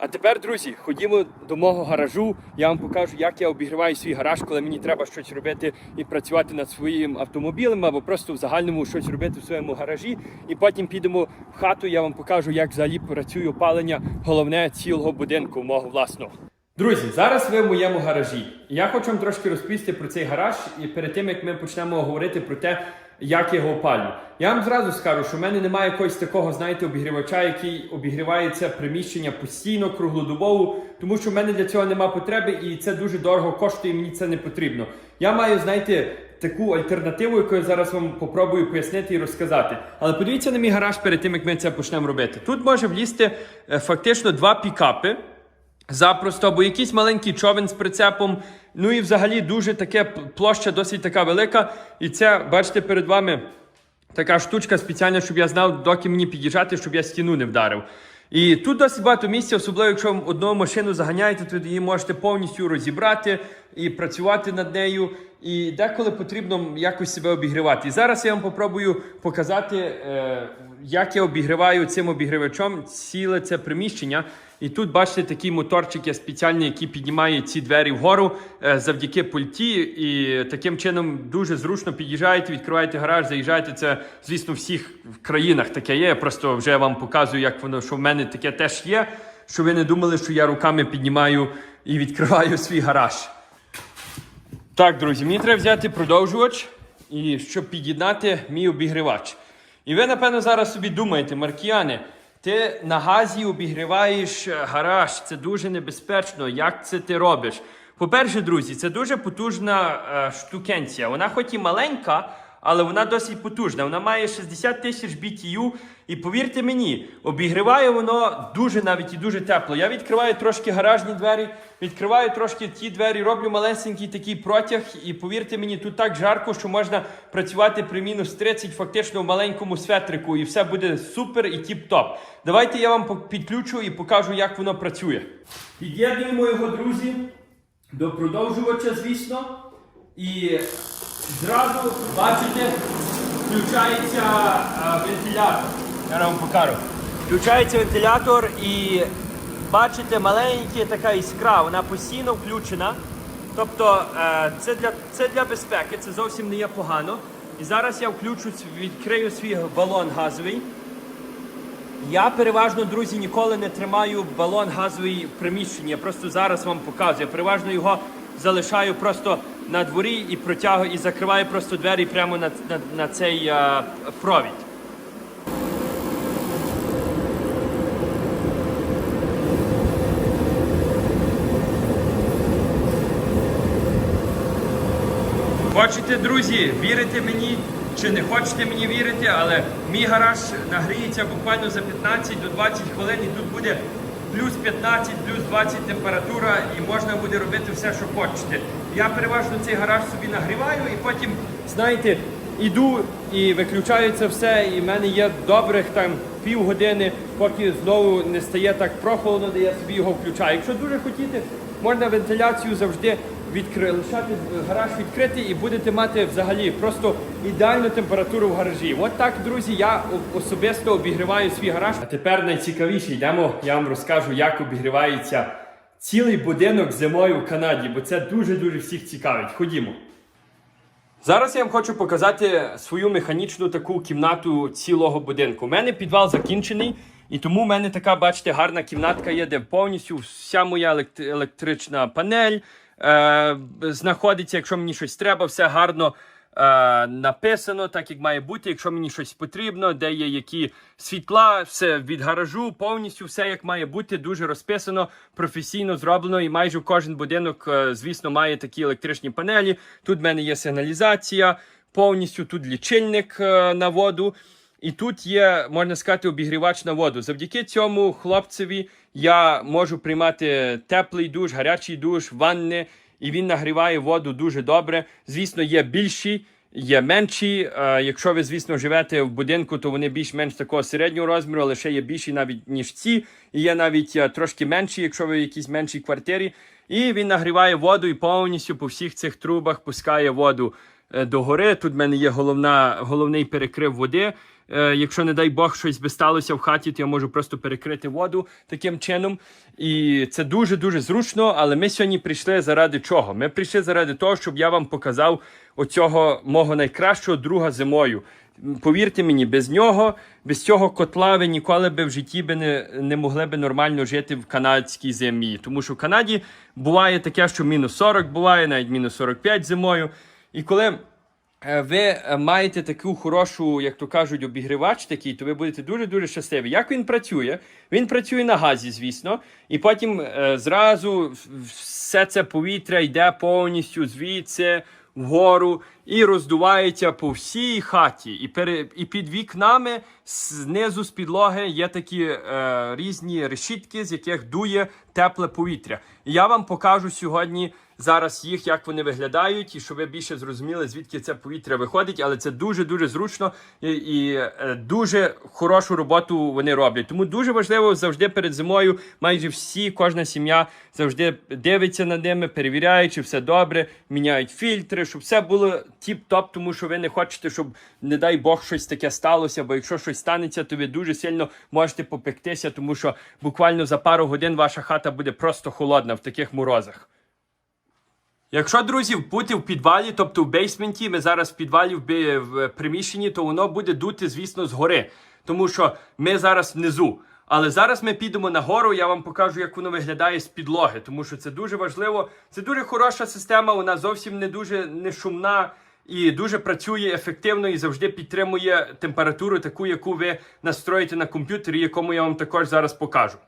А тепер, друзі, ходімо до мого гаражу. Я вам покажу, як я обігріваю свій гараж, коли мені треба щось робити і працювати над своїм автомобілем або просто в загальному щось робити в своєму гаражі. І потім підемо в хату. Я вам покажу, як взагалі працює опалення, головне цілого будинку мого власного. Друзі, зараз ви в моєму гаражі. Я хочу вам трошки розповісти про цей гараж, і перед тим як ми почнемо говорити про те, як його опалюю. Я вам зразу скажу, що в мене немає якогось такого, знаєте, обігрівача, який обігріває це приміщення постійно, круглодобово, тому що в мене для цього немає потреби, і це дуже дорого коштує, і мені це не потрібно. Я маю, знаєте, таку альтернативу, яку я зараз вам попробую пояснити і розказати. Але подивіться на мій гараж перед тим, як ми це почнемо робити. Тут може влізти е, фактично два пікапи. Запросто, або якийсь маленький човен з прицепом. Ну і взагалі дуже таке площа досить така велика. І це, бачите, перед вами така штучка спеціальна, щоб я знав, доки мені під'їжджати, щоб я стіну не вдарив. І тут досить багато місця, особливо якщо ви одну машину заганяєте, то її можете повністю розібрати і працювати над нею. І деколи потрібно якось себе обігрівати. І зараз я вам попробую показати, е, як я обігріваю цим обігрівачом ціле це приміщення. І тут бачите такий моторчик є спеціальний, який піднімає ці двері вгору е, завдяки пульті. І таким чином дуже зручно під'їжджаєте, відкриваєте гараж, заїжджаєте. Це, звісно, в всіх країнах таке є. Я просто вже вам показую, як воно, що в мене таке теж є. Щоб ви не думали, що я руками піднімаю і відкриваю свій гараж. Так, друзі, мені треба взяти продовжувач, і щоб під'єднати мій обігрівач. І ви, напевно, зараз собі думаєте, Маркіяне, ти на газі обігріваєш е, гараж, це дуже небезпечно. Як це ти робиш? По-перше, друзі, це дуже потужна е, штукенція. Вона хоч і маленька, але вона досить потужна. Вона має 60 тисяч BTU. І повірте мені, обігріває воно дуже навіть і дуже тепло. Я відкриваю трошки гаражні двері, відкриваю трошки ті двері, роблю малесенький такий протяг. І повірте мені, тут так жарко, що можна працювати при мінус 30 фактично в маленькому светрику, і все буде супер і тіп-топ. Давайте я вам підключу і покажу, як воно працює. Під'єднуємо його, друзі, до продовжувача, звісно. І зразу бачите, включається вентилятор. Я вам покажу. Включається вентилятор і бачите, маленька така іскра, вона постійно включена. Тобто е, це, для, це для безпеки, це зовсім не є погано. І зараз я включу, відкрию свій балон газовий. Я переважно, друзі, ніколи не тримаю балон газовий в приміщенні. Я просто зараз вам показую. Я переважно його залишаю просто на дворі і протягую і закриваю просто двері прямо на, на, на цей е, провід. Хочете, друзі, вірите мені чи не хочете мені вірити, але мій гараж нагріється буквально за 15 до 20 хвилин, і тут буде плюс 15, плюс 20 температура, і можна буде робити все, що хочете. Я переважно цей гараж собі нагріваю, і потім, знаєте, іду і виключаю це все. І в мене є добрих там півгодини, поки знову не стає так прохолодно, де я собі його включаю. Якщо дуже хотіти, можна вентиляцію завжди відкри... лишати гараж відкритий і будете мати взагалі просто ідеальну температуру в гаражі. От так, друзі, я особисто обігріваю свій гараж. А тепер найцікавіше йдемо. Я вам розкажу, як обігрівається цілий будинок зимою в Канаді, бо це дуже дуже всіх цікавить. Ходімо. Зараз я вам хочу показати свою механічну таку кімнату цілого будинку. У мене підвал закінчений, і тому в мене така, бачите, гарна кімнатка є, де повністю вся моя електрична панель е- знаходиться. Якщо мені щось треба, все гарно написано, так як має бути. Якщо мені щось потрібно, де є які світла, все від гаражу, повністю все як має бути, дуже розписано, професійно зроблено. І майже кожен будинок, е, звісно, має такі електричні панелі. Тут в мене є сигналізація, повністю тут лічильник е, на воду. І тут є, можна сказати, обігрівач на воду. Завдяки цьому хлопцеві я можу приймати теплий душ, гарячий душ, ванни, і він нагріває воду дуже добре. Звісно, є більші, є менші. Е, якщо ви, звісно, живете в будинку, то вони більш-менш такого середнього розміру, але ще є більші навіть ніж ці. І є навіть е, трошки менші, якщо ви в якійсь меншій квартирі. І він нагріває воду і повністю по всіх цих трубах пускає воду е, до. Тут в мене є головна, головний перекрив води. Е, якщо, не дай Бог, щось би сталося в хаті, то я можу просто перекрити воду таким чином. І це дуже-дуже зручно. Але ми сьогодні прийшли заради чого? Ми прийшли заради того, щоб я вам показав оцього мого найкращого друга зимою. Повірте мені, без нього, без цього котла ви ніколи би в житті би не, не могли би нормально жити в канадській зимі. Тому що в Канаді буває таке, що мінус 40 буває, навіть мінус 45 зимою. І коли ви е, маєте таку хорошу, як то кажуть, обігрівач такий, то ви будете дуже-дуже щасливі. Як він працює? Він працює на газі, звісно, і потім е, зразу все це повітря йде повністю звідси вгору і роздувається по всій хаті. І, пере, і під вікнами знизу з підлоги є такі е, різні решітки, з яких дує тепле повітря. І я вам покажу сьогодні зараз їх, як вони виглядають, і щоб ви більше зрозуміли, звідки це повітря виходить. Але це дуже дуже зручно і, і е, дуже хорошу роботу вони роблять. Тому дуже важливо завжди перед зимою. Майже всі, кожна сім'я завжди дивиться на ними, перевіряє, чи все добре, міняють фільтри, щоб все було тіп-топ, тому що ви не хочете, щоб, не дай Бог, щось таке сталося. Бо якщо щось станеться, то ви дуже сильно можете попектися, тому що буквально за пару годин ваша хата буде просто холодна в таких морозах. Якщо, друзі, бути в підвалі, тобто в бейсменті, ми зараз в підвалі в, приміщенні, то воно буде дути, звісно, згори. Тому що ми зараз внизу. Але зараз ми підемо нагору, я вам покажу, як воно виглядає з підлоги, тому що це дуже важливо. Це дуже хороша система, вона зовсім не дуже не шумна і дуже працює ефективно і завжди підтримує температуру, таку, яку ви настроїте на комп'ютері, якому я вам також зараз покажу.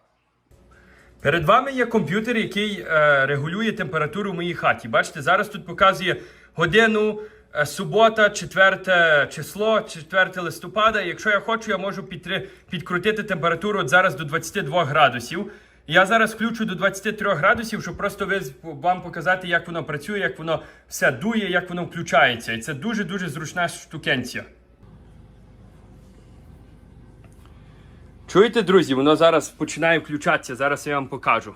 Перед вами є комп'ютер, який е, регулює температуру в моїй хаті. Бачите, зараз тут показує годину, е, субота, 4 число, 4 листопада. Якщо я хочу, я можу підтри- підкрутити температуру от зараз до 22 градусів. Я зараз включу до 23 градусів, щоб просто ви, вам показати, як воно працює, як воно все дує, як воно включається. І це дуже-дуже зручна штукенція. Чуєте, друзі, воно зараз починає включатися. Зараз я вам покажу.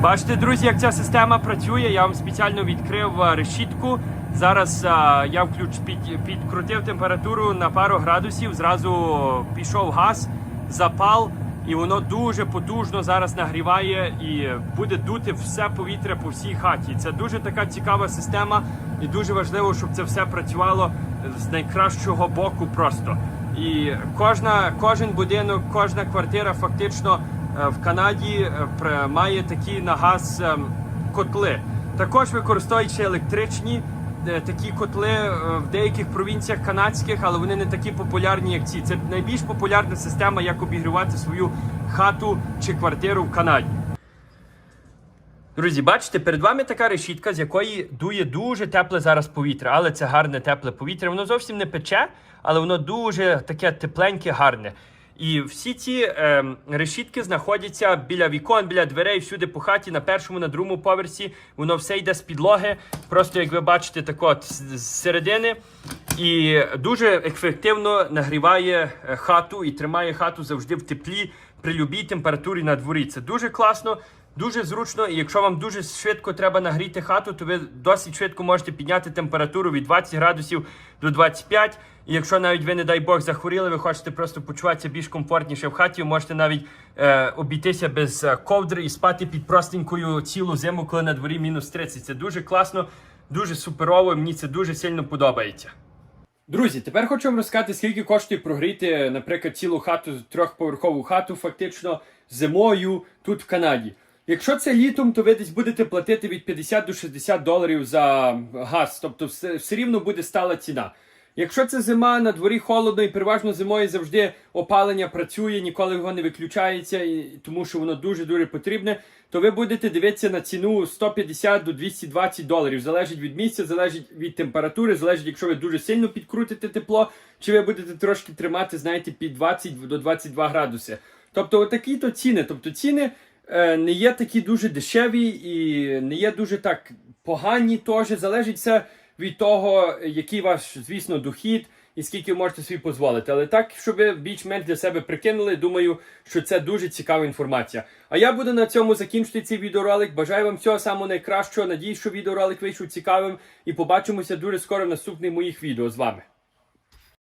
Бачите, друзі, як ця система працює. Я вам спеціально відкрив е, решітку. Зараз е, я включ, під, підкрутив температуру на пару градусів. Зразу пішов газ, запал, і воно дуже потужно зараз нагріває і буде дути все повітря по всій хаті. Це дуже така цікава система, і дуже важливо, щоб це все працювало з найкращого боку просто. І кожна, кожен будинок, кожна квартира фактично е, в Канаді е, має такі на газ ем, котли. Також використовуючи електричні такі котли е, в деяких провінціях канадських, але вони не такі популярні, як ці. Це найбільш популярна система, як обігрівати свою хату чи квартиру в Канаді. Друзі, бачите, перед вами така решітка, з якої дує дуже тепле зараз повітря, але це гарне тепле повітря. Воно зовсім не пече, але воно дуже таке тепленьке, гарне. І всі ці ем, решітки знаходяться біля вікон, біля дверей, всюди по хаті, на першому, на другому поверсі. Воно все йде з підлоги. Просто як ви бачите, так от з середини. І дуже ефективно нагріває е, хату і тримає хату завжди в теплі при любій температурі на дворі. Це дуже класно. Дуже зручно, і якщо вам дуже швидко треба нагріти хату, то ви досить швидко можете підняти температуру від 20 градусів до 25. І якщо навіть ви, не дай Бог, захворіли, ви хочете просто почуватися більш комфортніше в хаті, ви можете навіть е, обійтися без е, ковдри і спати під простенькою цілу зиму, коли на дворі мінус 30. Це дуже класно, дуже суперово. Мені це дуже сильно подобається. Друзі, тепер хочу вам розказати, скільки коштує прогріти, наприклад, цілу хату, трьохповерхову хату, фактично зимою тут в Канаді. Якщо це літом, то ви десь будете платити від 50 до 60 доларів за газ, тобто все, все рівно буде стала ціна. Якщо це зима, на дворі холодно і переважно зимою завжди опалення працює, ніколи його не виключається, тому що воно дуже-дуже потрібне, то ви будете дивитися на ціну 150 до 220 доларів. Залежить від місця, залежить від температури, залежить, якщо ви дуже сильно підкрутите тепло, чи ви будете трошки тримати, знаєте, під 20 до 22 градуси. Тобто, отакі то ціни. Тобто ціни е, не є такі дуже дешеві і не є дуже так погані теж. Залежить все від того, який ваш, звісно, дохід, і скільки можете собі дозволити. Але так, щоб ви більш-менш для себе прикинули, думаю, що це дуже цікава інформація. А я буду на цьому закінчити цей відеоролик. Бажаю вам всього самого найкращого. Надіюсь, що відеоролик вийшов цікавим. І побачимося дуже скоро в наступних моїх відео з вами.